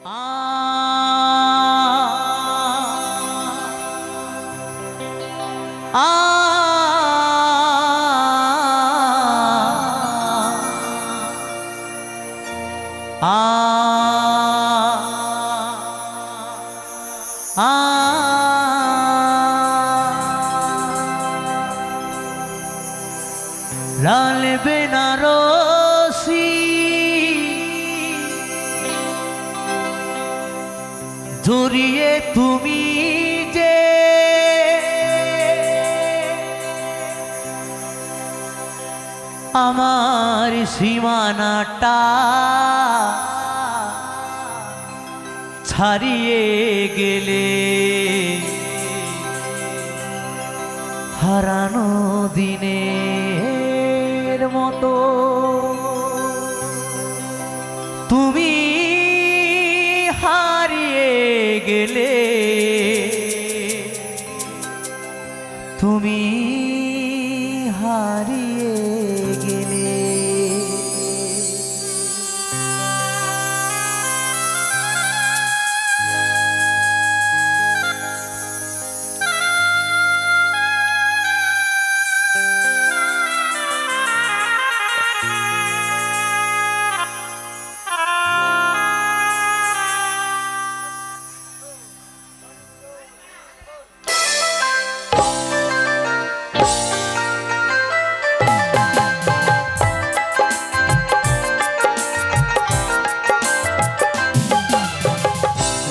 লাল জড়িয়ে তুমি যে আমার সীমানাটা ছাড়িয়ে গেলে হারানো দিনের মতো তুমি হারিয়ে গেলে।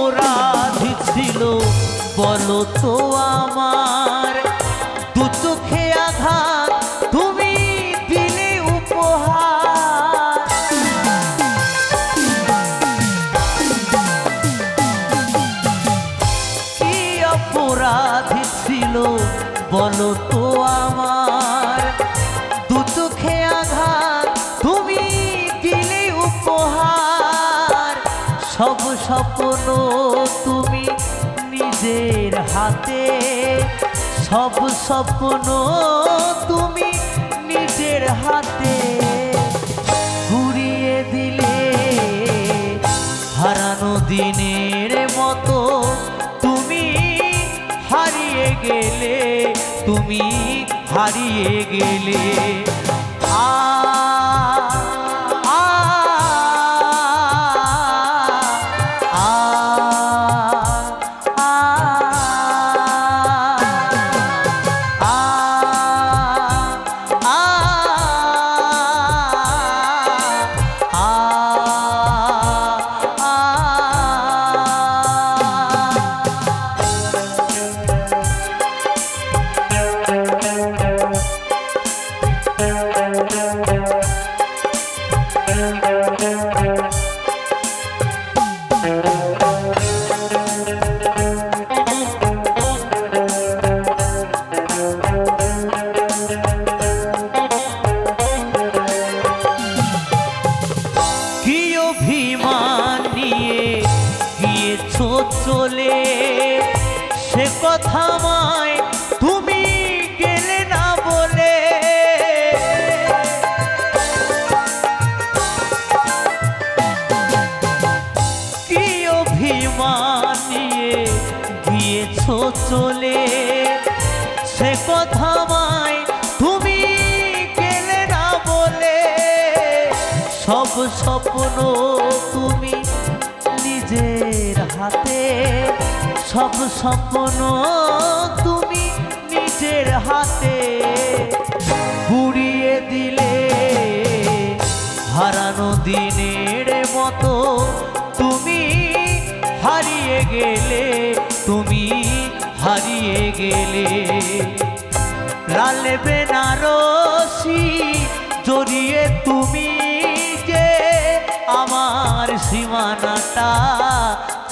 অপরাধী ছিল বলো তো আমার সব স্বপ্ন তুমি নিজের হাতে। সব স্বপ্ন তুমি নিজের হাতে। ঘুরিয়ে দিলে হারানো দিনের মতো তুমি হারিয়ে গেলে, তুমি হারিয়ে গেলে। আ অভিমান নিয়ে গিয়েছো চলে। সে কথা মায় তুমি গেলে না বলে। কি অভিমান নিয়ে গিয়েছো চলে। সে কথা সব স্বপ্ন তুমি নিজের হাতে। সব স্বপ্ন তুমি নিজের হাতে। গুড়িয়ে দিলে হারানো দিনের মতো তুমি হারিয়ে গেলে, তুমি হারিয়ে গেলে। লাল বেনারসি জড়িয়ে